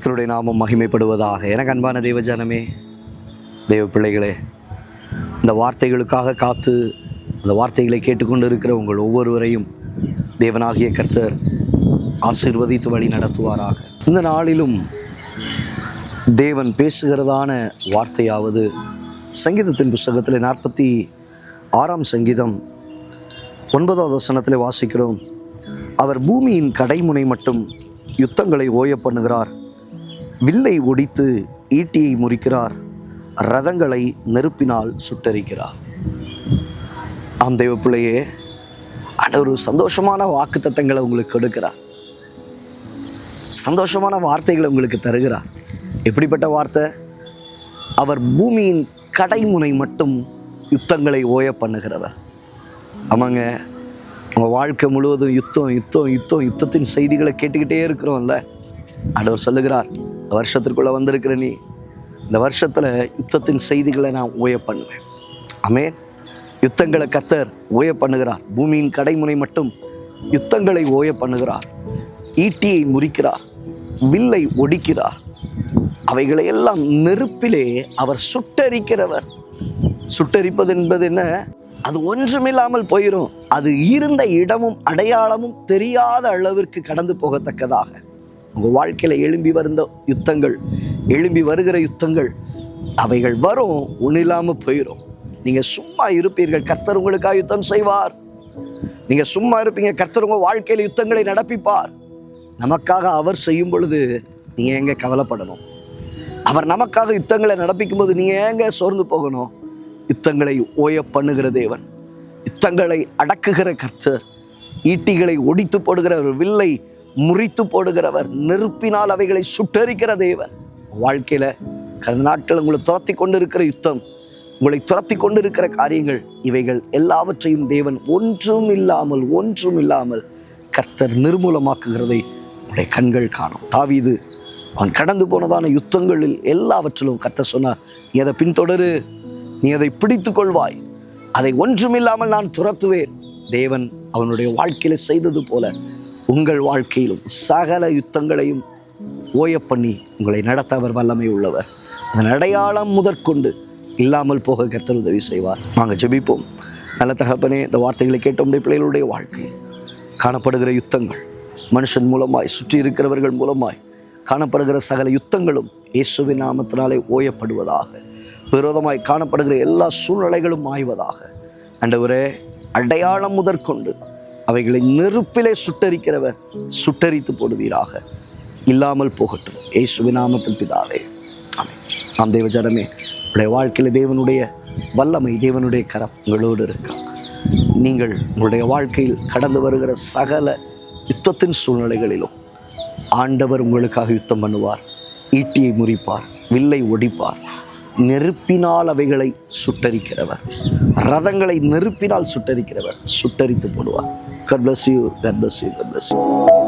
கர்த்தருடைய நாமம் மகிமைப்படுவதாக. எனக்கு அன்பான தெய்வஜனமே தெய்வ பிள்ளைகளே இந்த வார்த்தைகளுக்காக காத்து அந்த வார்த்தைகளை கேட்டுக்கொண்டு இருக்கிற உங்கள் ஒவ்வொருவரையும் தேவனாகிய கர்த்தர் ஆசிர்வதித்து வழி நடத்துவாராக. இந்த நாளிலும் தேவன் பேசுகிறதான வார்த்தையாவது சங்கீதத்தின் புஸ்தகத்தில் நாற்பத்தி ஆறாம் சங்கீதம் ஒன்பதாவது வசனத்தில் வாசிக்கிறோம். அவர் பூமியின் கடைமுனை மட்டும் யுத்தங்களை ஓய பண்ணுகிறார். வில்லை ஒடித்து ஈட்டியை முறிக்கிறார். ரதங்களை நெருப்பினால் சுட்டரிக்கிறார். ஆம் தெய்வ பிள்ளையே ஆண்டவர் ஒரு சந்தோஷமான வாக்குத்தத்தங்களை உங்களுக்கு கொடுக்கிறார். சந்தோஷமான வார்த்தைகளை உங்களுக்கு தருகிறார். எப்படிப்பட்ட வார்த்தை? அவர் பூமியின் கடைமுனை மட்டும் யுத்தங்களை ஓய பண்ணுகிறவர். ஆமாங்க நம்ம வாழ்க்கை முழுவதும் யுத்தம் யுத்தம் யுத்தம் யுத்தத்தின் செய்திகளை கேட்டுக்கிட்டே இருக்கிறோம்ல. ஆண்டவர் சொல்லுகிறார் இந்த வருஷத்திற்குள்ளே வந்திருக்கிற நீ இந்த வருஷத்தில் யுத்தத்தின் செய்திகளை நான் ஓய பண்ணுவேன். அமே யுத்தங்களை கத்தர் ஓய பண்ணுகிறார். பூமியின் கடைமுனை மட்டும் யுத்தங்களை ஓய பண்ணுகிறார். ஈட்டியை முறிக்கிறார். வில்லை ஒடிக்கிறார். அவைகளை எல்லாம் நெருப்பிலே அவர் சுட்டரிக்கிறவர். சுட்டரிப்பது என்பது என்ன? அது ஒன்றுமில்லாமல் போயிடும் அது இருந்த இடமும் அடையாளமும் தெரியாத அளவிற்கு கடந்து போகத்தக்கதாக. உங்கள் வாழ்க்கையில் எழும்பி வந்த யுத்தங்கள் எழும்பி வருகிற யுத்தங்கள் அவைகள் வரும் ஒன்றும் இல்லாமல் போயிடும் நீங்கள் சும்மா இருப்பீர்கள் கர்த்தர் உங்களுக்காக யுத்தம் செய்வார். நீங்கள் சும்மா இருப்பீங்க கர்த்தர் உங்கள் வாழ்க்கையில் யுத்தங்களை நடப்பிப்பார். நமக்காக அவர் செய்யும் பொழுது நீங்கள் எங்கே கவலைப்படணும்? அவர் நமக்காக யுத்தங்களை நடப்பிக்கும் போது நீங்கள் ஏங்க சோர்ந்து போகணும்? யுத்தங்களை ஓய பண்ணுகிற தேவன். யுத்தங்களை அடக்குகிற கர்த்தர் ஈட்டிகளை ஒடித்து போடுகிறவர் வில்லை முறித்து போடுகிறவர் நெருப்பினால் அவைகளை சுட்டரிக்கிற தேவன். வாழ்க்கையில் கடந்த நாட்கள் உங்களை துரத்தி கொண்டு இருக்கிற யுத்தம் உங்களை துரத்தி கொண்டு இருக்கிற காரியங்கள் இவைகள் எல்லாவற்றையும் தேவன் ஒன்றும் இல்லாமல் ஒன்றும் இல்லாமல் கர்த்தர் நிர்மூலமாக்குகிறதை உடைய கண்கள் காணும். தாவிது அவன் கடந்து போனதான யுத்தங்களில் எல்லாவற்றிலும் கர்த்தர் சொன்னார் நீ அதை பின்தொடரு நீ அதை பிடித்து கொள்வாய். அதை ஒன்றுமில்லாமல் நான் துரத்துவேன். தேவன் அவனுடைய வாழ்க்கையில் செய்தது போல உங்கள் வாழ்க்கையிலும் சகல யுத்தங்களையும் ஓய பண்ணி உங்களை நடத்த அவர் வல்லமை உள்ளவர். அதன் அடையாளம் முதற்கொண்டு இல்லாமல் போக கர்த்தர் உதவி செய்வார். நாங்கள் ஜெபிப்போம். நல்ல தகப்பனே இந்த வார்த்தைகளை கேட்டோம். உடைய பிள்ளைகளுடைய வாழ்க்கையில் காணப்படுகிற யுத்தங்கள் மனுஷன் மூலமாய் சுற்றி இருக்கிறவர்கள் மூலமாய் காணப்படுகிற சகல யுத்தங்களும் இயேசுவின் நாமத்தினாலே ஓயப்படுவதாக விரோதமாய் காணப்படுகிற எல்லா சூழ்நிலைகளும் ஆய்வதாக. அண்டவரே அடையாளம் முதற்கொண்டு அவைகளை நெருப்பிலே சுட்டரிக்கிறவர் சுட்டரித்து போடுவீராக. இல்லாமல் போகட்டும். இயேசுவின் நாமத்தில் பிதாவே. ஆமென். ஆம் தேவ ஜனமே உடைய வாழ்க்கையில் தேவனுடைய வல்லமை தேவனுடைய கரம் உங்களோடு இருக்கா? நீங்கள் உங்களுடைய வாழ்க்கையில் கடந்து வருகிற சகல யுத்தத்தின் சூழ்நிலைகளிலும் ஆண்டவர் உங்களுக்காக யுத்தம் பண்ணுவார். ஈட்டியை முறிப்பார். வில்லை ஒடிப்பார். நெருப்பினால் அவைகளை சுட்டரிக்கிறவர். ரதங்களை நெருப்பினால் சுட்டரிக்கிறவர். சுட்டரித்து போடுவார். God bless you God bless you God bless you